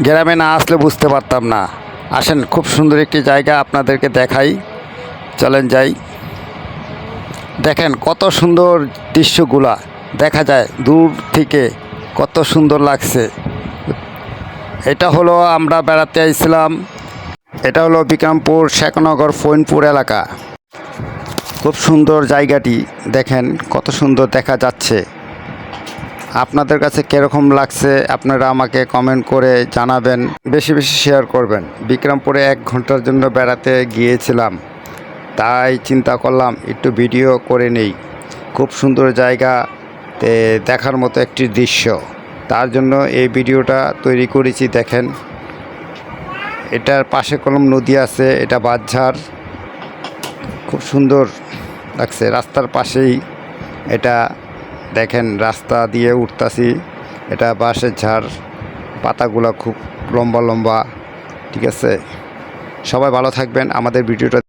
গ্রামে না আসলে বুঝতে পারতাম না। আসেন, খুব সুন্দর একটি জায়গা আপনাদেরকে দেখাই। চলেন যাই। দেখেন, কত সুন্দর দৃশ্যগুলা। দেখা যায় দূর থেকে কত সুন্দর লাগছে। এটা হলো আমরা বেড়াতে আইছিলাম। এটা হলো বিক্রমপুর শেখনগর ফৈনপুর এলাকা। খুব সুন্দর জায়গাটি। দেখেন, কত সুন্দর দেখা যাচ্ছে। আপনাদের কাছে কীরকম লাগছে? আপনারা আমাকে কমেন্ট করে জানাবেন। বেশি বেশি শেয়ার করবেন। বিক্রমপুরে এক ঘণ্টার জন্য বেড়াতে গিয়েছিলাম। তাই চিন্তা করলাম, একটু ভিডিও করে নেই। খুব সুন্দর জায়গা দেখার মতো একটি দৃশ্য। তার জন্য এই ভিডিওটা তৈরি করেছি, দেখেন। এটার পাশে কলম নদী আছে, এটা বাঁধঝাড়। খুব সুন্দর লাগছে। রাস্তার পাশেই এটা দেখেন রাস্তা দিয়ে উঠতাছি। এটা বাঁশের ঝাড়, পাতাগুলো খুব লম্বা লম্বা, ঠিক আছে? সবাই ভালো থাকবেন। আমাদের ভিডিওটা